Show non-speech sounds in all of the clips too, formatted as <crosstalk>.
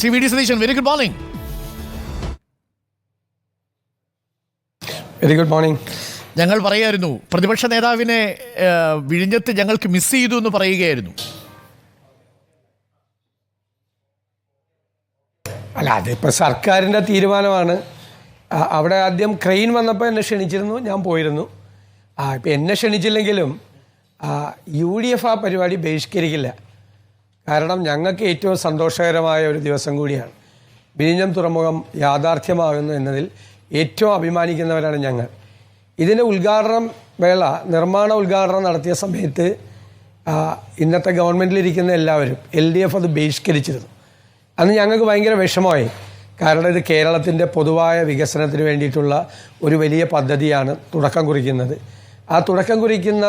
C V D Satheesan very good morning very good morning ഞങ്ങൾ പറയായിരുന്നു പ്രതിപക്ഷ നേതാവിനെ വിഴിഞ്ഞത്ത് ഞങ്ങൾക്ക് മിസ് ചെയ്തു എന്ന് പറയുകയായിരുന്നു. അല്ല അതിപ്പോൾ സർക്കാരിന്റെ തീരുമാനമാണ്. അവിടെ ആദ്യം ക്രെയിൻ വന്നപ്പോൾ എന്നെ ക്ഷണിച്ചിരുന്നു ഞാൻ പോയിരുന്നു. ഇപ്പം എന്നെ ക്ഷണിച്ചില്ലെങ്കിലും യു ഡി എഫ് ആ പരിപാടി ബഹിഷ്കരിക്കില്ല. കാരണം ഞങ്ങൾക്ക് ഏറ്റവും സന്തോഷകരമായ ഒരു ദിവസം കൂടിയാണ്. വിഴിഞ്ഞം തുറമുഖം യാഥാർത്ഥ്യമാകുന്നു എന്നതിൽ ഏറ്റവും അഭിമാനിക്കുന്നവരാണ് ഞങ്ങൾ. ഇതിന്റെ ഉദ്ഘാടനം വേള നിർമ്മാണ ഉദ്ഘാടനം നടത്തിയ സമയത്ത് ഇന്നത്തെ ഗവൺമെന്റിലിരിക്കുന്ന എല്ലാവരും എൽ ഡി എഫ് അത് ബഹിഷ്കരിച്ചിരുന്നു. അന്ന് ഞങ്ങൾക്ക് ഭയങ്കര വിഷമമായി. കാരണം ഇത് കേരളത്തിന്റെ പൊതുവായ വികസനത്തിന് വേണ്ടിയിട്ടുള്ള ഒരു വലിയ പദ്ധതിയാണ് തുടക്കം കുറിക്കുന്നത്. ആ തുടക്കം കുറിക്കുന്ന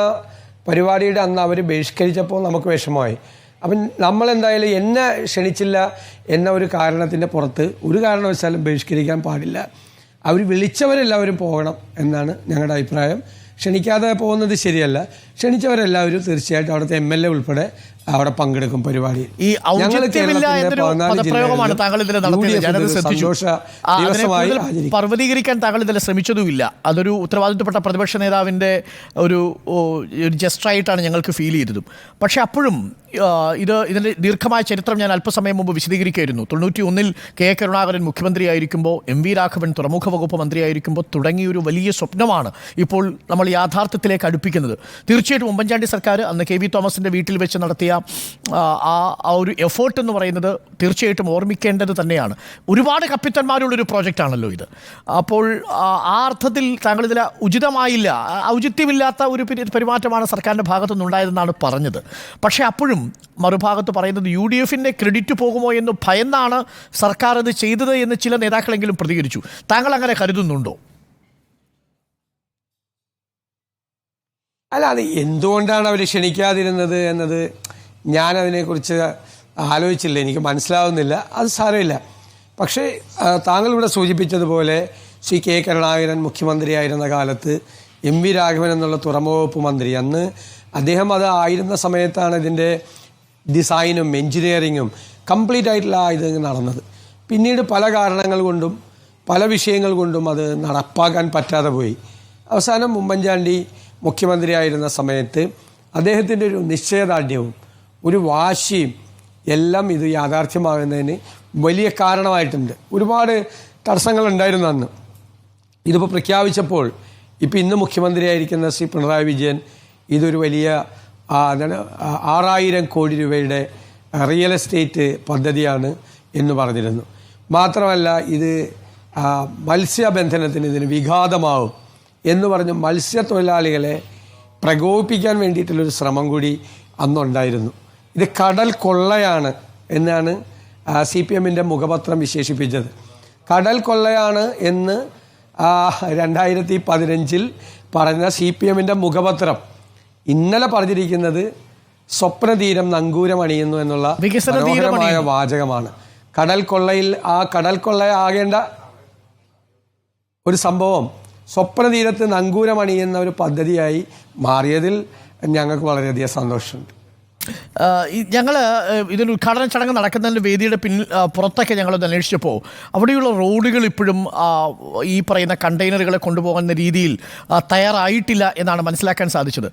പരിപാടിയുടെ അന്ന് അവർ ബഹിഷ്കരിച്ചപ്പോൾ നമുക്ക് വിഷമമായി. അപ്പം നമ്മളെന്തായാലും എന്നെ ക്ഷണിച്ചില്ല എന്ന ഒരു കാരണത്തിന്റെ പുറത്ത് ഒരു കാരണവശാലും ബഹിഷ്കരിക്കാൻ പാടില്ല. അവർ വിളിച്ചവരെല്ലാവരും പോകണം എന്നാണ് ഞങ്ങളുടെ അഭിപ്രായം. ക്ഷണിക്കാതെ പോകുന്നത് ശരിയല്ല. ക്ഷണിച്ചവരെല്ലാവരും തീർച്ചയായിട്ടും അവിടുത്തെ എം എൽ എ ഉൾപ്പെടെ അവിടെ പങ്കെടുക്കും പരിപാടി. ഈ ഔചിത്യമില്ല എന്നൊരു പദപ്രയോഗമാണ് താങ്കൾ ഇതിൽ നടത്തിയത്. ഞാനത് ശ്രദ്ധിച്ചു. അതിനെ പർവതീകരിക്കാൻ താങ്കൾ ഇതിൽ ശ്രമിച്ചതുമില്ല. അതൊരു ഉത്തരവാദിത്തപ്പെട്ട പ്രതിപക്ഷ നേതാവിന്റെ ഒരു ജസ്റ്ററായിട്ടാണ് ഒരു ജസ്റ്റായിട്ടാണ് ഞങ്ങൾക്ക് ഫീൽ ചെയ്തതും. പക്ഷേ അപ്പോഴും ഇത് ഇതിന്റെ ദീർഘമായ ചരിത്രം ഞാൻ അല്പസമയം മുമ്പ് വിശദീകരിക്കുകയായിരുന്നു. തൊണ്ണൂറ്റി ഒന്നിൽ കെ കരുണാകരൻ മുഖ്യമന്ത്രിയായിരിക്കുമ്പോൾ എം വി രാഘവൻ തുറമുഖ വകുപ്പ് മന്ത്രിയായിരിക്കുമ്പോൾ തുടങ്ങിയൊരു വലിയ സ്വപ്നമാണ് ഇപ്പോൾ നമ്മൾ യാഥാർത്ഥ്യത്തിലേക്ക് അടുപ്പിക്കുന്നത്. തീർച്ചയായിട്ടും ഉമ്മൻചാണ്ടി സർക്കാർ അന്ന് കെ വി തോമസിന്റെ വീട്ടിൽ വെച്ച് നടത്തിയ ആ, ആ ഒരു എഫേർട്ട് എന്ന് പറയുന്നത് തീർച്ചയായിട്ടും ഓർമ്മിക്കേണ്ടത് തന്നെയാണ്. ഒരുപാട് കപ്പിത്തന്മാരുള്ളൊരു പ്രോജക്റ്റാണല്ലോ ഇത്. അപ്പോൾ ആ അർത്ഥത്തിൽ താങ്കൾ ഇതിൽ ഉചിതമായില്ല ഔചിത്യമില്ലാത്ത ഒരു പെരു- പെരുമാറ്റമാണ് സർക്കാരിന്റെ ഭാഗത്തു നിന്നുണ്ടായതെന്നാണ് പറഞ്ഞത്. പക്ഷേ അപ്പോഴും മറുഭാഗത്ത് പറയുന്നത് യു ഡി എഫിന്റെ ക്രെഡിറ്റ് പോകുമോ എന്ന് ഭയന്നാണ് സർക്കാർ അത് ചെയ്തത് എന്ന് ചില നേതാക്കളെങ്കിലും പ്രതികരിച്ചു. താങ്കൾ അങ്ങനെ കരുതുന്നുണ്ടോ? അല്ല അത് എന്തുകൊണ്ടാണ് അവർ ക്ഷണിക്കാതിരുന്നത് എന്നത് ഞാൻ അതിനെക്കുറിച്ച് ആലോചിച്ചില്ല എനിക്ക് മനസ്സിലാവുന്നില്ല അത് സാരമില്ല. പക്ഷേ താങ്കൾ ഇവിടെ സൂചിപ്പിച്ചതുപോലെ ശ്രീ കെ കരുണാകരൻ മുഖ്യമന്ത്രിയായിരുന്ന കാലത്ത് എം വി രാഘവൻ എന്നുള്ള തുറമുഖ വകുപ്പ് മന്ത്രി. അന്ന് അദ്ദേഹം അത് ആയിരുന്ന സമയത്താണ് ഇതിന്റെ ഡിസൈനും എൻജിനീയറിങ്ങും കംപ്ലീറ്റ് ആയിട്ടുള്ള ഇത് നടന്നത്. പിന്നീട് പല കാരണങ്ങൾ കൊണ്ടും പല വിഷയങ്ങൾ കൊണ്ടും അത് നടപ്പാക്കാൻ പറ്റാതെ പോയി. അവസാനം ഉമ്മൻചാണ്ടി മുഖ്യമന്ത്രിയായിരുന്ന സമയത്ത് അദ്ദേഹത്തിന്റെ ഒരു നിശ്ചയദാർഢ്യവും ഒരു വാശിയും എല്ലാം ഇത് യാഥാർത്ഥ്യമാകുന്നതിന് വലിയ കാരണമായിട്ടുണ്ട്. ഒരുപാട് തടസ്സങ്ങൾ ഉണ്ടായിരുന്നു അന്ന്. ഇതിപ്പോൾ പ്രഖ്യാപിച്ചപ്പോൾ ഇപ്പോൾ ഇന്ന് മുഖ്യമന്ത്രിയായിരിക്കുന്ന ശ്രീ പിണറായി വിജയൻ ഇതൊരു വലിയ എന്താണ് ആറായിരം കോടി രൂപയുടെ റിയൽ എസ്റ്റേറ്റ് പദ്ധതിയാണ് എന്ന് പറഞ്ഞിരുന്നു. മാത്രമല്ല ഇത് മത്സ്യബന്ധനത്തിന് ഇതിന് വിഘാതമാവും എന്ന് പറഞ്ഞ് മത്സ്യത്തൊഴിലാളികളെ പ്രകോപിപ്പിക്കാൻ വേണ്ടിയിട്ടുള്ളൊരു ശ്രമം കൂടി അന്നുണ്ടായിരുന്നു. ഇത് കടൽ കൊള്ളയാണ് എന്നാണ് സി പി എമ്മിന്റെ മുഖപത്രം വിശേഷിപ്പിച്ചത്. കടൽ കൊള്ളയാണ് എന്ന് രണ്ടായിരത്തി പതിനഞ്ചിൽ പറഞ്ഞ സി പി എമ്മിന്റെ മുഖപത്രം. ഇന്നലെ പറഞ്ഞിരിക്കുന്നത് സ്വപ്നതീരം നങ്കൂരമണിയുന്നു എന്നുള്ള വികസന തീരം മനോഹരമായ വാചകമാണ്. കടൽ കൊള്ളയിൽ ആ കടൽ കൊള്ളയാകേണ്ട ഒരു സംഭവം സ്വപ്നതീരത്ത് നങ്കൂരമണിയുന്ന ഒരു പദ്ധതിയായി മാറിയതിൽ ഞങ്ങൾക്ക് വളരെയധികം സന്തോഷമുണ്ട്. ഞങ്ങൾ ഇതിന്റെ ഉദ്ഘാടന ചടങ്ങ് നടക്കുന്നതിന്റെ വേദിയുടെ പിന്നിൽ പുറത്തൊക്കെ ഞങ്ങളത് അന്വേഷിച്ചപ്പോൾ അവിടെയുള്ള റോഡുകൾ ഇപ്പോഴും ഈ പറയുന്ന കണ്ടെയ്നറുകളെ കൊണ്ടുപോകുന്ന രീതിയിൽ തയ്യാറായിട്ടില്ല എന്നാണ് മനസ്സിലാക്കാൻ സാധിച്ചത്.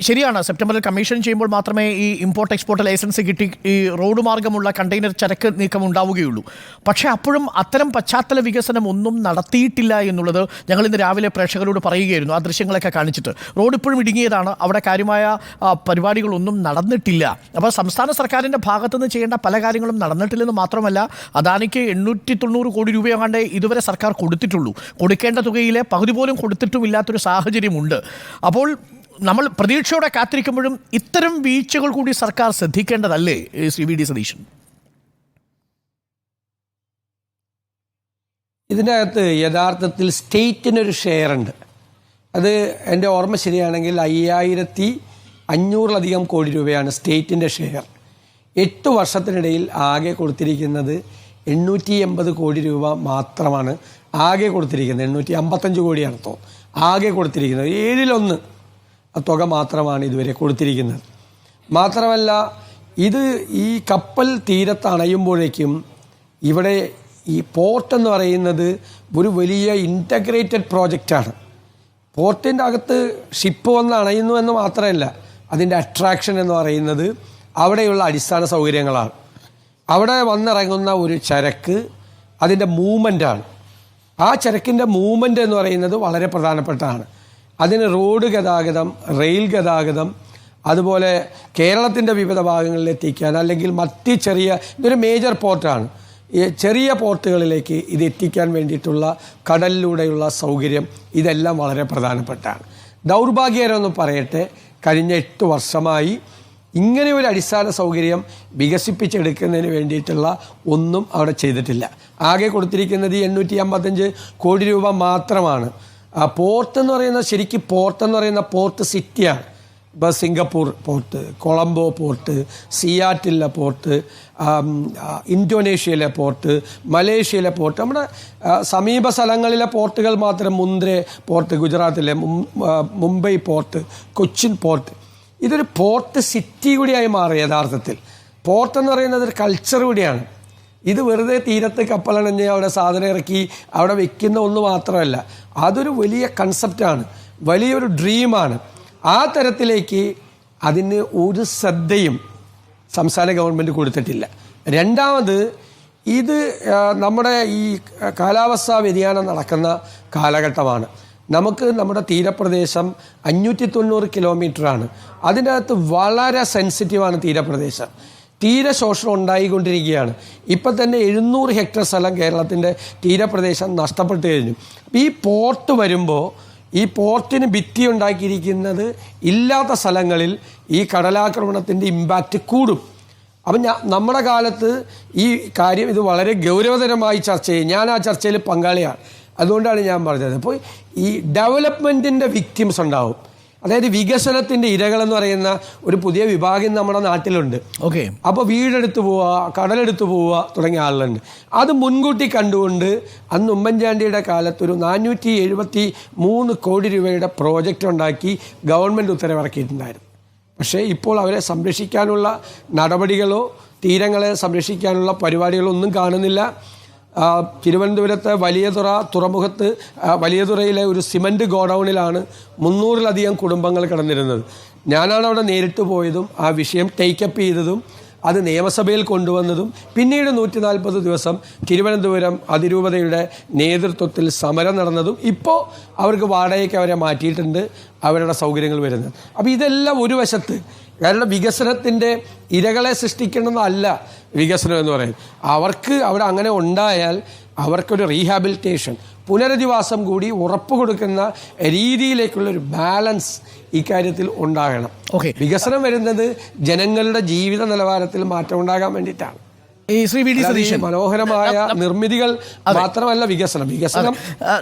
ശരിയാണ് സെപ്റ്റംബറിൽ കമ്മീഷൻ ചെയ്യുമ്പോൾ മാത്രമേ ഈ ഇമ്പോർട്ട് എക്സ്പോർട്ട് ലൈസൻസ് കിട്ടി ഈ റോഡ് മാർഗമുള്ള കണ്ടെയ്നർ ചരക്ക് നീക്കം ഉണ്ടാവുകയുള്ളൂ. പക്ഷേ അപ്പോഴും അത്തരം പശ്ചാത്തല വികസനം ഒന്നും നടത്തിയിട്ടില്ല എന്നുള്ളത് ഞങ്ങൾ ഇന്ന് രാവിലെ പ്രേക്ഷകരോട് പറയുകയായിരുന്നു ആ ദൃശ്യങ്ങളൊക്കെ കാണിച്ചിട്ട്. റോഡ് ഇപ്പോഴും ഇടുങ്ങിയതാണ് അവിടെ കാര്യമായ പരിപാടികളൊന്നും പരിപാടികളൊന്നും നടന്നിട്ടില്ല. അപ്പോൾ സംസ്ഥാന സർക്കാരിന്റെ ഭാഗത്തുനിന്ന് ചെയ്യേണ്ട പല കാര്യങ്ങളും നടന്നിട്ടില്ലെന്ന് മാത്രമല്ല അദാനിക്ക് എണ്ണൂറ്റി തൊണ്ണൂറ് കോടി രൂപയാണ്ട് ഇതുവരെ സർക്കാർ കൊടുത്തിട്ടുള്ളൂ. കൊടുക്കേണ്ട തുകയിലെ പകുതി പോലും കൊടുത്തിട്ടും ഇല്ലാത്തൊരു സാഹചര്യമുണ്ട്. അപ്പോൾ നമ്മൾ പ്രതീക്ഷയോടെ കാത്തിരിക്കുമ്പോഴും ഇത്തരം വീഴ്ചകൾ കൂടി സർക്കാർ ശ്രദ്ധിക്കേണ്ടതല്ലേ ശ്രീ വി ഡി സതീശൻ? ഇതിന്റെ അകത്ത് യഥാർത്ഥത്തിൽ സ്റ്റേറ്റിനൊരു ഷെയർ ഉണ്ട് അത് എന്റെ ഓർമ്മ ശരിയാണെങ്കിൽ അയ്യായിരത്തി അഞ്ഞൂറിലധികം കോടി രൂപയാണ് സ്റ്റേറ്റിന്റെ ഷെയർ. എട്ട് വർഷത്തിനിടയിൽ ആകെ കൊടുത്തിരിക്കുന്നത് എണ്ണൂറ്റി എൺപത് കോടി രൂപ മാത്രമാണ് ആകെ കൊടുത്തിരിക്കുന്നത്. എണ്ണൂറ്റി അമ്പത്തഞ്ച് കോടിയാണ് തോ ആകെ കൊടുത്തിരിക്കുന്നത്. ഏഴിലൊന്ന് തുക മാത്രമാണ് ഇതുവരെ കൊടുത്തിരിക്കുന്നത്. മാത്രമല്ല ഇത് ഈ കപ്പൽ തീരത്ത് അണയുമ്പോഴേക്കും ഇവിടെ ഈ പോർട്ട് എന്ന് പറയുന്നത് ഒരു വലിയ ഇന്റഗ്രേറ്റഡ് പ്രോജക്റ്റാണ് പോർട്ടിന്റെ അകത്ത് ഷിപ്പ് വന്ന് അണയുന്നു എന്ന് മാത്രമല്ല അതിന്റെ അട്രാക്ഷൻ എന്ന് പറയുന്നത് അവിടെയുള്ള അടിസ്ഥാന സൗകര്യങ്ങളാണ്. അവിടെ വന്നിറങ്ങുന്ന ഒരു ചരക്ക് അതിന്റെ മൂവ്മെന്റാണ് ആ ചരക്കിന്റെ മൂവ്മെന്റ് എന്ന് പറയുന്നത് വളരെ പ്രധാനപ്പെട്ടതാണ്. അതിന് റോഡ് ഗതാഗതം റെയിൽ ഗതാഗതം അതുപോലെ കേരളത്തിന്റെ വിവിധ ഭാഗങ്ങളിൽ എത്തിക്കാൻ അല്ലെങ്കിൽ മറ്റ് ചെറിയ ഇതൊരു മേജർ പോർട്ടാണ് ഈ ചെറിയ പോർട്ടുകളിലേക്ക് ഇത് എത്തിക്കാൻ വേണ്ടിയിട്ടുള്ള കടലിലൂടെയുള്ള സൗകര്യം ഇതെല്ലാം വളരെ പ്രധാനപ്പെട്ടാണ് ദൗർഭാഗ്യകരമെന്ന് പറയട്ടെ കഴിഞ്ഞ എട്ട് വർഷമായി ഇങ്ങനെ ഒരു അടിസ്ഥാന സൗകര്യം വികസിപ്പിച്ചെടുക്കുന്നതിന് വേണ്ടിയിട്ടുള്ള ഒന്നും അവിടെ ചെയ്തിട്ടില്ല. ആകെ കൊടുത്തിരിക്കുന്നത് എണ്ണൂറ്റി അമ്പത്തഞ്ച് കോടി രൂപ മാത്രമാണ്. പോർട്ട് എന്ന് പറയുന്ന ശരിക്കും പോർട്ട് എന്ന് പറയുന്ന പോർട്ട് സിറ്റിയാണ്. ഇപ്പോൾ സിംഗപ്പൂർ പോർട്ട് കൊളംബോ പോർട്ട് സിയാറ്റിലെ പോർട്ട് ഇൻഡോനേഷ്യയിലെ പോർട്ട് മലേഷ്യയിലെ പോർട്ട്. നമ്മുടെ സമീപ സ്ഥലങ്ങളിലെ പോർട്ടുകൾ മാത്രം മുന്ദ്രെ പോർട്ട് ഗുജറാത്തിലെ മുംബൈ പോർട്ട് കൊച്ചിൻ പോർട്ട്. ഇതൊരു പോർട്ട് സിറ്റി കൂടിയായി മാറി യഥാർത്ഥത്തിൽ. പോർട്ട് എന്ന് പറയുന്നത് ഒരു കൾച്ചർ കൂടിയാണ്. ഇത് വെറുതെ തീരത്ത് കപ്പലണഞ്ഞ് അവിടെ സാധനം ഇറക്കി അവിടെ വെക്കുന്ന ഒന്ന് മാത്രമല്ല അതൊരു വലിയ കൺസെപ്റ്റാണ് വലിയൊരു ഡ്രീമാണ് ആ തരത്തിലേക്ക് അതിന് ഒരു ശ്രദ്ധയും സംസ്ഥാന ഗവൺമെന്റ് കൊടുത്തിട്ടില്ല. രണ്ടാമത് ഇത് നമ്മുടെ ഈ കാലാവസ്ഥാ വ്യതിയാനം നടക്കുന്ന കാലഘട്ടമാണ്. നമുക്ക് നമ്മുടെ തീരപ്രദേശം അഞ്ഞൂറ്റി തൊണ്ണൂറ് കിലോമീറ്ററാണ് അതിന്റെ അകത്ത് വളരെ സെൻസിറ്റീവാണ് തീരപ്രദേശം. തീരെ ശോഷണം ഉണ്ടായിക്കൊണ്ടിരിക്കുകയാണ്. ഇപ്പം തന്നെ എഴുന്നൂറ് ഹെക്ടർ സ്ഥലം കേരളത്തിന്റെ തീരപ്രദേശം നഷ്ടപ്പെട്ടു കഴിഞ്ഞു. ഈ പോർട്ട് വരുമ്പോൾ ഈ പോർട്ടിന് ഭിത്തി ഉണ്ടാക്കിയിരിക്കുന്നത് ഇല്ലാത്ത സ്ഥലങ്ങളിൽ ഈ കടലാക്രമണത്തിന്റെ ഇമ്പാക്റ്റ് കൂടും. അപ്പം ഞാൻ നമ്മുടെ കാലത്ത് ഈ കാര്യം ഇത് വളരെ ഗൗരവതരമായി ചർച്ച ചെയ്യും. ഞാൻ ആ ചർച്ചയിൽ പങ്കാളിയാണ്. അതുകൊണ്ടാണ് ഞാൻ പറഞ്ഞത്. അപ്പോൾ ഈ ഡെവലപ്മെന്റിന്റെ വിക്ടിംസ് ഉണ്ടാവും. അതായത് വികസനത്തിന്റെ ഇരകൾ എന്ന് പറയുന്ന ഒരു പുതിയ വിഭാഗം നമ്മുടെ നാട്ടിലുണ്ട്. ഓക്കെ. അപ്പോൾ വീടെടുത്ത് പോവുക കടലെടുത്ത് പോവുക തുടങ്ങിയ ആളുകളുണ്ട്. അത് മുൻകൂട്ടി കണ്ടുകൊണ്ട് അന്ന് ഉമ്മൻചാണ്ടിയുടെ കാലത്ത് ഒരു നാനൂറ്റി എഴുപത്തി മൂന്ന് കോടി രൂപയുടെ പ്രോജക്റ്റ് ഉണ്ടാക്കി ഗവൺമെന്റ് ഉത്തരവിറക്കിയിട്ടുണ്ടായിരുന്നു. പക്ഷേ ഇപ്പോൾ അവരെ സംരക്ഷിക്കാനുള്ള നടപടികളോ തീരങ്ങളെ സംരക്ഷിക്കാനുള്ള പരിപാടികളോ ഒന്നും കാണുന്നില്ല. തിരുവനന്തപുരത്തെ വലിയതുറ തുറമുഖത്ത് വലിയ വലിയതുറയിലെ ഒരു സിമന്റ് ഗോഡൗണിലാണ് മുന്നൂറിലധികം കുടുംബങ്ങൾ കിടന്നിരുന്നത്. ഞാനാണ് അവിടെ നേരിട്ട് പോയതും ആ വിഷയം ടേക്കപ്പ് ചെയ്തതും അത് നിയമസഭയിൽ കൊണ്ടുവന്നതും പിന്നീട് നൂറ്റി നാൽപ്പത് ദിവസം തിരുവനന്തപുരം അതിരൂപതയുടെ നേതൃത്വത്തിൽ സമരം നടന്നതും ഇപ്പോൾ അവർക്ക് വാടകയ്ക്ക് അവരെ മാറ്റിയിട്ടുണ്ട് അവരുടെ സൗകര്യങ്ങൾ വരുന്നത്. അപ്പോൾ ഇതെല്ലാം ഒരു വശത്ത്. കാരണം വികസനത്തിന്റെ ഇരകളെ സൃഷ്ടിക്കണമെന്നല്ല വികസനം എന്ന് പറയുന്നത്. അവർക്ക് അവിടെ അങ്ങനെ ഉണ്ടായാൽ അവർക്കൊരു റീഹാബിലിറ്റേഷൻ പുനരധിവാസം കൂടി ഉറപ്പ് കൊടുക്കുന്ന രീതിയിലേക്കുള്ള ഒരു ബാലൻസ് ഇക്കാര്യത്തിൽ ഉണ്ടാകണം. ഓക്കെ വികസനം വരുന്നത് ജനങ്ങളുടെ ജീവിത നിലവാരത്തിൽ മാറ്റം ഉണ്ടാകാൻ വേണ്ടിയിട്ടാണ്. ഈ ശ്രീ വി ഡി സതീശൻ. മനോഹരമായ നിർമ്മിതികൾ മാത്രമല്ല വികസനം. വികസനം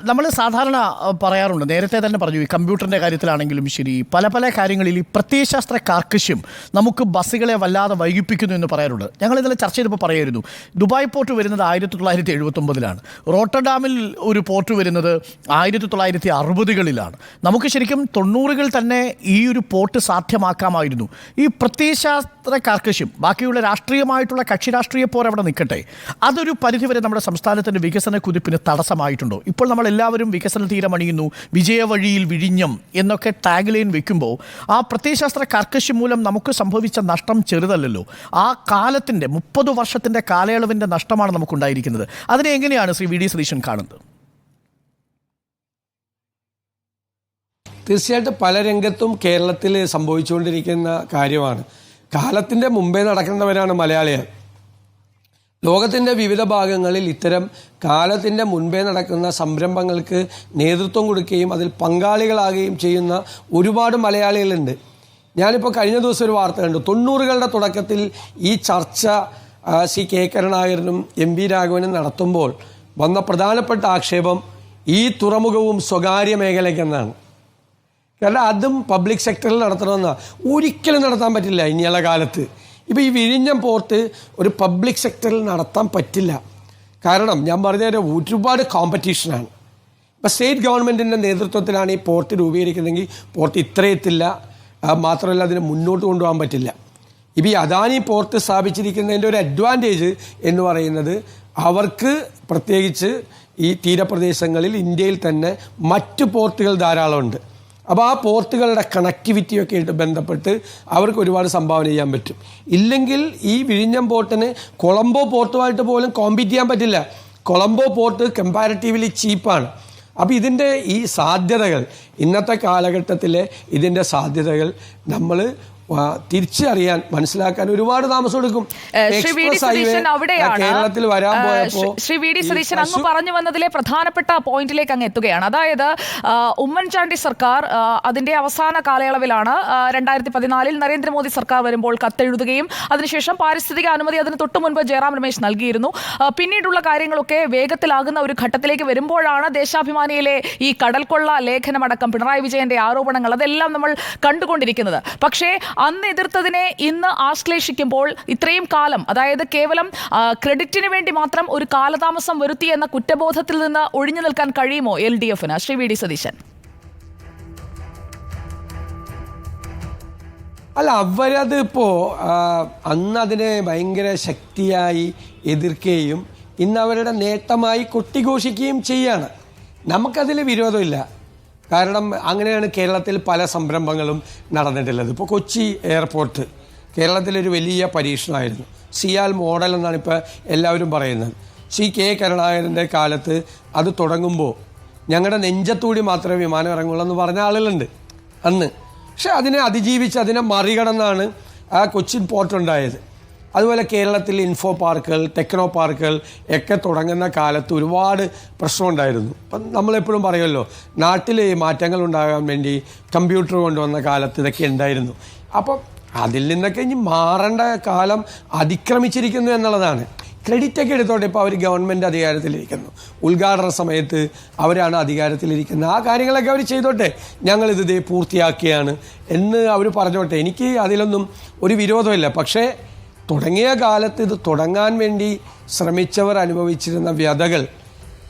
നമ്മൾ സാധാരണ പറയാറുണ്ട്. നേരത്തെ തന്നെ പറഞ്ഞു ഈ കമ്പ്യൂട്ടറിന്റെ കാര്യത്തിലാണെങ്കിലും ശരി. പല പല കാര്യങ്ങളിൽ ഈ പ്രത്യയശാസ്ത്ര കാർക്കശ്യം നമുക്ക് ബസ്സുകളെ വല്ലാതെ വൈകിപ്പിക്കുന്നു എന്ന് പറയാറുണ്ട്. ഞങ്ങൾ ഇന്നലെ ചർച്ച ചെയ്തപ്പോൾ പറയായിരുന്നു ദുബായ് പോർട്ട് വരുന്നത് ആയിരത്തി തൊള്ളായിരത്തി എഴുപത്തൊമ്പതിലാണ് റോട്ടർഡാമിൽ ഒരു പോർട്ട് വരുന്നത് ആയിരത്തി തൊള്ളായിരത്തി അറുപതുകളിലാണ് നമുക്ക് ശരിക്കും തൊണ്ണൂറുകൾ തന്നെ ഈ ഒരു പോർട്ട് സാധ്യമാക്കാമായിരുന്നു. ഈ പ്രത്യയശാസ്ത്ര കാർക്കശ്യം ബാക്കിയുള്ള രാഷ്ട്രീയമായിട്ടുള്ള കക്ഷി രാഷ്ട്രീയ പോർ അവിടെ നിൽക്കട്ടെ. അതൊരു പരിധിവരെ നമ്മുടെ സംസ്ഥാനത്തിന്റെ വികസന കുതിപ്പിന് തടസ്സമായിട്ടുണ്ടോ? ഇപ്പോൾ നമ്മൾ എല്ലാവരും വികസന തീരമണിയുന്നു. വിജയവഴിയിൽ വിഴിഞ്ഞം എന്നൊക്കെ ടാഗ് ലൈൻ വെക്കുമ്പോൾ ആ പ്രത്യയശാസ്ത്ര കർക്കശി മൂലം നമുക്ക് സംഭവിച്ച നഷ്ടം ചെറുതല്ലല്ലോ. ആ കാലത്തിന്റെ മുപ്പത് വർഷത്തിന്റെ കാലയളവിന്റെ നഷ്ടമാണ് നമുക്കുണ്ടായിരിക്കുന്നത്. അതിനെ എങ്ങനെയാണ് ശ്രീ വി ഡി സതീശൻ കാണുന്നത്? തീർച്ചയായിട്ടും പല രംഗത്തും കേരളത്തിൽ സംഭവിച്ചുകൊണ്ടിരിക്കുന്ന കാര്യമാണ്. കാലത്തിന്റെ മുമ്പേ നടക്കുന്നവരാണ് മലയാളികൾ. ലോകത്തിന്റെ വിവിധ ഭാഗങ്ങളിൽ ഇത്തരം കാലത്തിന്റെ മുൻപേ നടക്കുന്ന സംരംഭങ്ങൾക്ക് നേതൃത്വം കൊടുക്കുകയും അതിൽ പങ്കാളികളാകുകയും ചെയ്യുന്ന ഒരുപാട് മലയാളികളുണ്ട്. ഞാനിപ്പോൾ കഴിഞ്ഞ ദിവസം ഒരു വാർത്ത കണ്ടു. തൊണ്ണൂറുകളുടെ തുടക്കത്തിൽ ഈ ചർച്ച സി കെ കരുണാകരനും എം വി രാഘവനും നടത്തുമ്പോൾ വന്ന പ്രധാനപ്പെട്ട ആക്ഷേപം ഈ തുറമുഖവും സ്വകാര്യ മേഖലയ്ക്കെന്നാണ് കാരണം അതും പബ്ലിക് സെക്ടറിൽ നടത്തണമെന്നാണ് ഒരിക്കലും നടത്താൻ പറ്റില്ല ഇനിയുള്ള കാലത്ത്. ഇപ്പോൾ ഈ വിഴിഞ്ഞം പോർട്ട് ഒരു പബ്ലിക് സെക്ടറിൽ നടത്താൻ പറ്റില്ല. കാരണം ഞാൻ പറഞ്ഞ ഒരുപാട് കോമ്പറ്റീഷനാണ് ഇപ്പോൾ സ്റ്റേറ്റ് ഗവൺമെന്റിന്റെ നേതൃത്വത്തിലാണ് ഈ പോർട്ട് രൂപീകരിക്കുന്നതെങ്കിൽ പോർട്ട് ഇത്രയെത്തില്ല. മാത്രമല്ല അതിനെ മുന്നോട്ട് കൊണ്ടുപോകാൻ പറ്റില്ല. ഇപ്പം ഈ അദാനി പോർട്ട് സ്ഥാപിച്ചിരിക്കുന്നതിന്റെ ഒരു അഡ്വാന്റേജ് എന്ന് പറയുന്നത് അവർക്ക് പ്രത്യേകിച്ച് ഈ തീരപ്രദേശങ്ങളിൽ ഇന്ത്യയിൽ തന്നെ മറ്റു പോർട്ടുകൾ ധാരാളമുണ്ട്. അപ്പോൾ ആ പോർട്ടുകളുടെ കണക്ടിവിറ്റിയൊക്കെ ആയിട്ട് ബന്ധപ്പെട്ട് അവർക്ക് ഒരുപാട് സംഭാവന ചെയ്യാൻ പറ്റും. ഇല്ലെങ്കിൽ ഈ വിഴിഞ്ഞം പോർട്ടിന് കൊളംബോ പോർട്ടുമായിട്ട് പോലും കോമ്പീറ്റ് ചെയ്യാൻ പറ്റില്ല. കൊളംബോ പോർട്ട് കമ്പാരിറ്റീവ്ലി ചീപ്പാണ് അപ്പോൾ ഇതിന്റെ ഈ സാധ്യതകൾ ഇന്നത്തെ കാലഘട്ടത്തിലെ ഇതിന്റെ സാധ്യതകൾ നമ്മൾ തിരിച്ചറിയാൻ മനസ്സിലാക്കാൻ ഒരുപാട് താമസം എടുക്കും കേരളത്തിൽ വരാൻ പോയപ്പോ ശ്രീ വി ഡി സതീശൻ അങ്ങ് പറഞ്ഞു വന്നതിലെ പ്രധാനപ്പെട്ട പോയിന്റിലേക്ക് അങ്ങ് എത്തുകയാണ്. അതായത് ഉമ്മൻചാണ്ടി സർക്കാർ അതിന്റെ അവസാന കാലയളവിലാണ് രണ്ടായിരത്തി പതിനാലിൽ നരേന്ദ്രമോദി സർക്കാർ വരുമ്പോൾ കത്തെഴുതുകയും അതിനുശേഷം പാരിസ്ഥിതിക അനുമതി അതിന് തൊട്ടു മുൻപ് ജയറാം രമേശ് നൽകിയിരുന്നു. പിന്നീടുള്ള കാര്യങ്ങളൊക്കെ വേഗത്തിലാകുന്ന ഒരു ഘട്ടത്തിലേക്ക് വരുമ്പോഴാണ് ദേശാഭിമാനിയിലെ ഈ കടൽക്കൊള്ള ലേഖനമടക്കം പിണറായി വിജയന്റെ ആരോപണങ്ങൾ അതെല്ലാം നമ്മൾ കണ്ടുകൊണ്ടിരിക്കുന്നത്. പക്ഷേ അന്ന് എതിർത്തതിനെ ഇന്ന് ആശ്ലേഷിക്കുമ്പോൾ ഇത്രയും കാലം അതായത് കേവലം ക്രെഡിറ്റിന് വേണ്ടി മാത്രം ഒരു കാലതാമസം വരുത്തി എന്ന കുറ്റബോധത്തിൽ നിന്ന് ഒഴിഞ്ഞു നിൽക്കാൻ കഴിയുമോ എൽ ഡി എഫിന്? Shri V D Satheesan. അല്ല അവരത് ഇപ്പോൾ അന്ന് അതിനെ ഭയങ്കര ശക്തിയായി എതിർക്കുകയും ഇന്ന് അവരുടെ നേട്ടമായി കൊട്ടിഘോഷിക്കുകയും ചെയ്യാണ്. നമുക്കതിൽ വിരോധമില്ല. കാരണം അങ്ങനെയാണ് കേരളത്തിൽ പല സംരംഭങ്ങളും നടന്നിട്ടുള്ളത്. ഇപ്പോൾ കൊച്ചി എയർപോർട്ട് കേരളത്തിലൊരു വലിയ പരീക്ഷണമായിരുന്നു. സിയാൽ മോഡൽ എന്നാണ് ഇപ്പോൾ എല്ലാവരും പറയുന്നത്. സി കെ കരുണാകരന്റെ കാലത്ത് അത് തുടങ്ങുമ്പോൾ ഞങ്ങളുടെ നെഞ്ചത്തൂടി മാത്രമേ വിമാനം ഇറങ്ങുള്ളൂ എന്ന് പറഞ്ഞ ആളുകളുണ്ട് അന്ന്. പക്ഷെ അതിനെ അതിജീവിച്ച് അതിനെ മറികടന്നാണ് ആ കൊച്ചിൻ പോർട്ട് ഉണ്ടായത് അതുപോലെ കേരളത്തിൽ ഇൻഫോ പാർക്കുകൾ ടെക്നോ പാർക്കുകൾ ഒക്കെ തുടങ്ങുന്ന കാലത്ത് ഒരുപാട് പ്രശ്നമുണ്ടായിരുന്നു. അപ്പം നമ്മളെപ്പോഴും പറയുമല്ലോ നാട്ടിൽ മാറ്റങ്ങൾ ഉണ്ടാകാൻ വേണ്ടി കമ്പ്യൂട്ടർ കൊണ്ടുവന്ന കാലത്ത് ഇതൊക്കെ ഉണ്ടായിരുന്നു. അപ്പം അതിൽ നിന്നൊക്കെ ഇനി മാറേണ്ട കാലം അതിക്രമിച്ചിരിക്കുന്നു എന്നുള്ളതാണ്. ക്രെഡിറ്റ് ഒക്കെ എടുത്തോട്ടെ ഇപ്പോൾ അവർ ഗവൺമെന്റ് അധികാരത്തിലിരിക്കുന്നു. ഉദ്ഘാടന സമയത്ത് അവരാണ് അധികാരത്തിലിരിക്കുന്നത്. ആ കാര്യങ്ങളൊക്കെ അവർ ചെയ്തോട്ടെ ഞങ്ങളിത് ഇതേ പൂർത്തിയാക്കിയാണ് എന്ന് അവർ പറഞ്ഞോട്ടെ. എനിക്ക് അതിലൊന്നും ഒരു വിരോധമില്ല. പക്ഷേ തുടങ്ങിയ കാലത്ത് ഇത് തുടങ്ങാൻ വേണ്ടി ശ്രമിച്ചവർ അനുഭവിച്ചിരുന്ന വ്യതകൾ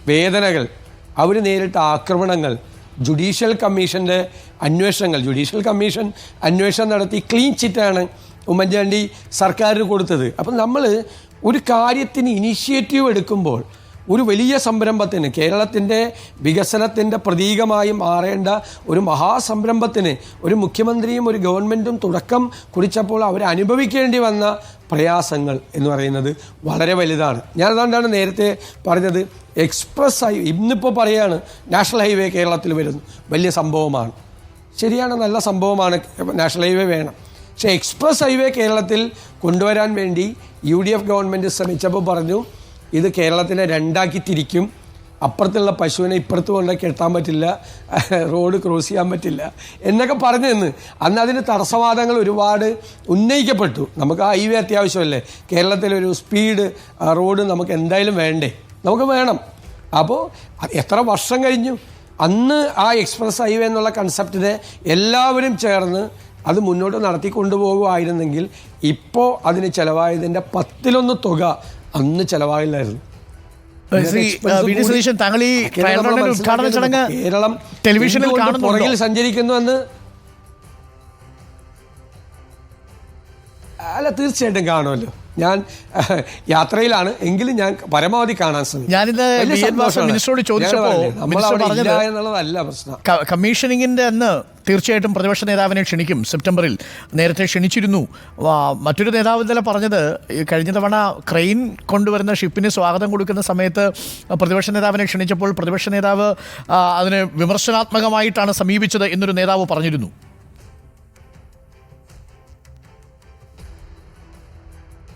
വേദനകൾ അവർ നേരിട്ട ആക്രമണങ്ങൾ ജുഡീഷ്യൽ കമ്മീഷന്റെ അന്വേഷണങ്ങൾ. ജുഡീഷ്യൽ കമ്മീഷൻ അന്വേഷണം നടത്തി ക്ലീൻ ചിറ്റാണ് ഉമ്മൻചാണ്ടി സർക്കാരിന് കൊടുത്തത്. അപ്പം നമ്മൾ ഒരു കാര്യത്തിന് ഇനിഷ്യേറ്റീവ് എടുക്കുമ്പോൾ ഒരു വലിയ സംരംഭത്തിന് കേരളത്തിന്റെ വികസനത്തിന്റെ പ്രതീകമായി മാറേണ്ട ഒരു മഹാസംരംഭത്തിന് ഒരു മുഖ്യമന്ത്രിയും ഒരു ഗവൺമെന്റും തുടക്കം കുറിച്ചപ്പോൾ അവർ അനുഭവിക്കേണ്ടി വന്ന പ്രയാസങ്ങൾ എന്ന് പറയുന്നത് വളരെ വലുതാണ്. ഞാൻ അതുകൊണ്ടാണ് നേരത്തെ പറഞ്ഞത് എക്സ്പ്രസ് ഹൈ ഇന്നിപ്പോൾ പറയാണ് നാഷണൽ ഹൈവേ കേരളത്തിൽ വരുന്നു. വലിയ സംഭവമാണ്. ശരിയാണ് നല്ല സംഭവമാണ് നാഷണൽ ഹൈവേ വേണം. പക്ഷേ എക്സ്പ്രസ് ഹൈവേ കേരളത്തിൽ കൊണ്ടുവരാൻ വേണ്ടി യു ഡി എഫ് ഗവൺമെന്റ് ശ്രമിച്ചപ്പോൾ പറഞ്ഞു ഇത് കേരളത്തിനെ രണ്ടാക്കി തിരിക്കും അപ്പുറത്തുള്ള പശുവിനെ ഇപ്പുറത്ത് കൊണ്ട് കെട്ടാൻ പറ്റില്ല. <laughs> റോഡ് ക്രോസ് ചെയ്യാൻ പറ്റില്ല. എന്നൊക്കെ പറഞ്ഞു തന്ന് അന്ന് അതിന് തടസ്സവാദങ്ങൾ ഒരുപാട് ഉന്നയിക്കപ്പെട്ടു. നമുക്ക് ഹൈവേ അത്യാവശ്യമല്ലേ? കേരളത്തിലൊരു സ്പീഡ് റോഡ് നമുക്ക് എന്തായാലും വേണ്ടേ? നമുക്ക് വേണം. അപ്പോൾ എത്ര വർഷം കഴിഞ്ഞു? അന്ന് ആ എക്സ്പ്രസ് ഹൈവേ എന്നുള്ള കൺസെപ്റ്റിനെ എല്ലാവരും ചേർന്ന് അത് മുന്നോട്ട് നടത്തി കൊണ്ടുപോകുമായിരുന്നെങ്കിൽ ഇപ്പോൾ അതിന് ചിലവായതിന്റെ പത്തിലൊന്ന് തുക അന്ന് ചെലവായില്ലായിരുന്നു. Shri V D. സതീശൻ താങ്കൾ ഈ കേരളം ട്രയൽ നമ്മൾ ഉദ്ഘാടന ചടങ്ങ് കേരളം ടെലിവിഷനിൽ പുറകിൽ സഞ്ചരിക്കുന്നു എന്ന് അല്ല തീർച്ചയായിട്ടും കാണുമല്ലോ. ഞാൻ യാത്രയിലാണ്. എങ്കിലും ഞാൻ പരമാവധി കാണാൻ ശ്രമിക്കും. മിനിസ്റ്ററോട് ചോദിച്ചപ്പോൾ എന്നുള്ളതല്ല പ്രശ്നം. കമ്മീഷനിങ്ങിന്റെ അന്ന് തീർച്ചയായിട്ടും പ്രതിപക്ഷ നേതാവിനെ ക്ഷണിക്കും. സെപ്റ്റംബറിൽ നേരത്തെ ക്ഷണിച്ചിരുന്നു. മറ്റൊരു നേതാവ് ഇന്നലെ പറഞ്ഞത് കഴിഞ്ഞ തവണ ക്രെയിൻ കൊണ്ടുവരുന്ന ഷിപ്പിന് സ്വാഗതം കൊടുക്കുന്ന സമയത്ത് പ്രതിപക്ഷ നേതാവിനെ ക്ഷണിച്ചപ്പോൾ പ്രതിപക്ഷ നേതാവ് അതിനെ വിമർശനാത്മകമായിട്ടാണ് സമീപിച്ചത് എന്നൊരു നേതാവ് പറഞ്ഞിരുന്നു.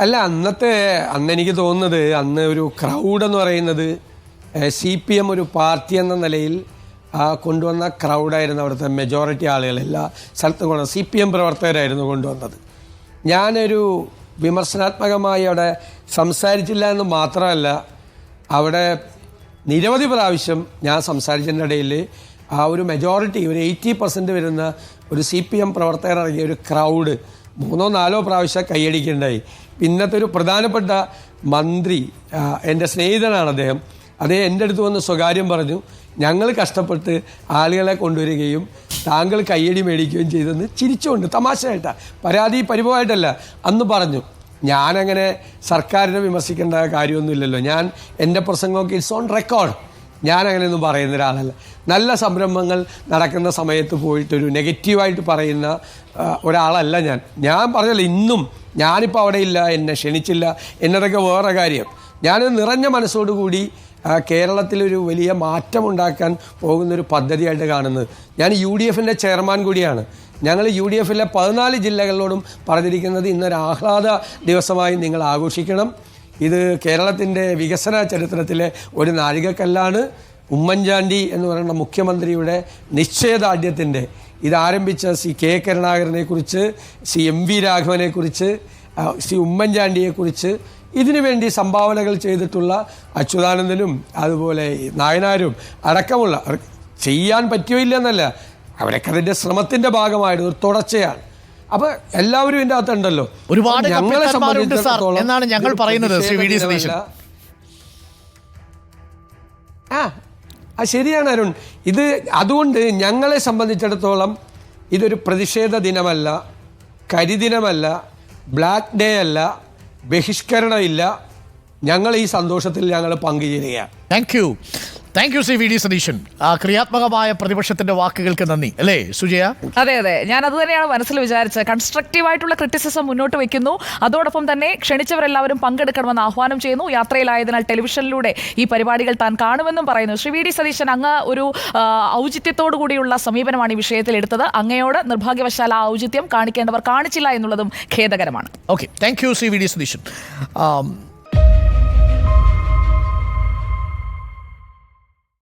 അല്ല അന്നത്തെ അന്ന് എനിക്ക് തോന്നുന്നത് അന്ന് ഒരു ക്രൗഡ് എന്ന് പറയുന്നത് സി പി എം ഒരു പാർട്ടി എന്ന നിലയിൽ കൊണ്ടുവന്ന ക്രൗഡായിരുന്നു അവിടുത്തെ മെജോറിറ്റി ആളുകളില്ല സ്ഥലത്ത് സ്ഥലത്തും കൊണ്ട് സി പി എം പ്രവർത്തകരായിരുന്നു കൊണ്ടുവന്നത്. ഞാനൊരു വിമർശനാത്മകമായി അവിടെ സംസാരിച്ചില്ല എന്ന് മാത്രമല്ല അവിടെ നിരവധി പ്രാവശ്യം ഞാൻ സംസാരിച്ചതിന്റെ ഇടയിൽ ആ ഒരു മെജോറിറ്റി ഒരു എയ്റ്റി പെർസെന്റ് വരുന്ന ഒരു സി പി എം പ്രവർത്തകർ ഇറങ്ങിയ ഒരു ക്രൗഡ് മൂന്നോ നാലോ പ്രാവശ്യം കൈയടിക്കുകയുണ്ടായി ഇന്നത്തെ ഒരു പ്രധാനപ്പെട്ട മന്ത്രി എന്റെ സ്നേഹിതനാണ് അദ്ദേഹം. അതേ എന്റെ അടുത്ത് വന്ന് സ്വകാര്യം പറഞ്ഞു ഞങ്ങൾ കഷ്ടപ്പെട്ട് ആളുകളെ കൊണ്ടുവരികയും താങ്കൾ കയ്യടി മേടിക്കുകയും ചെയ്തെന്ന് ചിരിച്ചുകൊണ്ട് തമാശയായിട്ടാണ് പരാതി പരിഭവമായിട്ടല്ല അന്ന് പറഞ്ഞു. ഞാനങ്ങനെ സർക്കാരിനെ വിമർശിക്കേണ്ട കാര്യമൊന്നുമില്ലല്ലോ. ഞാൻ എന്റെ പ്രസംഗമൊക്കെ ഇറ്റ്സ് ഓൺ റെക്കോർഡ്. ഞാനങ്ങനെയൊന്നും പറയുന്ന ഒരാളല്ല. നല്ല സംരംഭങ്ങൾ നടക്കുന്ന സമയത്ത് പോയിട്ടൊരു നെഗറ്റീവായിട്ട് പറയുന്ന ഒരാളല്ല ഞാൻ. ഞാൻ പറഞ്ഞല്ലോ ഇന്നും ഞാനിപ്പോൾ അവിടെ ഇല്ല എന്നെ ക്ഷണിച്ചില്ല എന്നതൊക്കെ വേറെ കാര്യം. ഞാൻ നിറഞ്ഞ മനസ്സോടുകൂടി കേരളത്തിലൊരു വലിയ മാറ്റമുണ്ടാക്കാൻ പോകുന്നൊരു പദ്ധതിയായിട്ട് കാണുന്നത്. ഞാൻ യു ഡി എഫിന്റെ ചെയർമാൻ കൂടിയാണ്. ഞങ്ങൾ യു ഡി എഫിലെ പതിനാല് ജില്ലകളിലോടും പറഞ്ഞിരിക്കുന്നത് ഇന്നൊരു ആഹ്ലാദ ദിവസമായി നിങ്ങൾ ആഘോഷിക്കണം. ഇത് കേരളത്തിന്റെ വികസന ചരിത്രത്തിലെ ഒരു നാഴികക്കല്ലാണ്. ഉമ്മൻചാണ്ടി എന്ന് പറയുന്ന മുഖ്യമന്ത്രിയുടെ നിശ്ചയദാർഢ്യത്തിന്റെ ഇതാരംഭിച്ച സി കെ കരുണാകരനെക്കുറിച്ച് സി എം വി രാഘവനെക്കുറിച്ച് സി ഉമ്മൻചാണ്ടിയെക്കുറിച്ച് ഇതിനു വേണ്ടി സംഭാവനകൾ ചെയ്തിട്ടുള്ള അച്യുതാനന്ദനും അതുപോലെ നായനാരും അടക്കമുള്ള ചെയ്യാൻ പറ്റിയോ ഇല്ലെന്നല്ല. അവരൊക്കെ അതിന്റെ ശ്രമത്തിന്റെ ഭാഗമായിട്ട് ഒരു തുടർച്ചയാണ്. അപ്പൊ എല്ലാവരും ഇതിന്റെ അകത്തുണ്ടല്ലോ ഒരുപാട് ഞങ്ങളെ സംബന്ധിച്ചിടത്തോളം എന്നാണ് ഞങ്ങൾ പറയുന്നത് ശ്രീ വി ഡി സതീശൻ. ആ ആ ശരിയാണ് അരുൺ. ഇത് അതുകൊണ്ട് ഞങ്ങളെ സംബന്ധിച്ചിടത്തോളം ഇതൊരു പ്രതിഷേധ ദിനമല്ല കരിദിനമല്ല ബ്ലാക്ക് ഡേ അല്ല ബഹിഷ്കരണമില്ല. ഞങ്ങൾ ഈ സന്തോഷത്തിൽ ഞങ്ങൾ പങ്കുചേരുകയാണ്. Thank you thank you C V D Satheesan. ക്രിയാത്മകമായ പ്രതിപക്ഷത്തിന്റെ വാക്കുകൾക്ക് നന്ദി. അല്ലേ സുജയ? അതെ അതെ. ഞാൻ അത് തന്നെയാണ് മനസ്സിൽ വിചാരിച്ചത്. കൺസ്ട്രക്റ്റീവ് ആയിട്ടുള്ള ക്രിറ്റിസിസം മുന്നോട്ട് വെക്കുന്നു. അതോടൊപ്പം തന്നെ ക്ഷണിച്ചവരെല്ലാവരും പങ്കെടുക്കണമെന്ന് ആഹ്വാനം ചെയ്യുന്നു. യാത്രയിലായതിനാൽ ടെലിവിഷനിലൂടെ ഈ പരിപാടികൾ താൻ കാണുമെന്നും പറയുന്നു. ശ്രീ വി ഡി സതീശൻ അങ്ങ് ഒരു ഔചിത്യത്തോടു കൂടിയുള്ള സമീപനമാണ് ഈ വിഷയത്തിൽ എടുത്തത് അങ്ങയോട് നിർഭാഗ്യവശാൽ ആ ഔചിത്യം കാണിക്കേണ്ടവർ കാണിച്ചില്ല എന്നുള്ളതും ഖേദകരമാണ്. Okay thank you Shri V D Satheesan.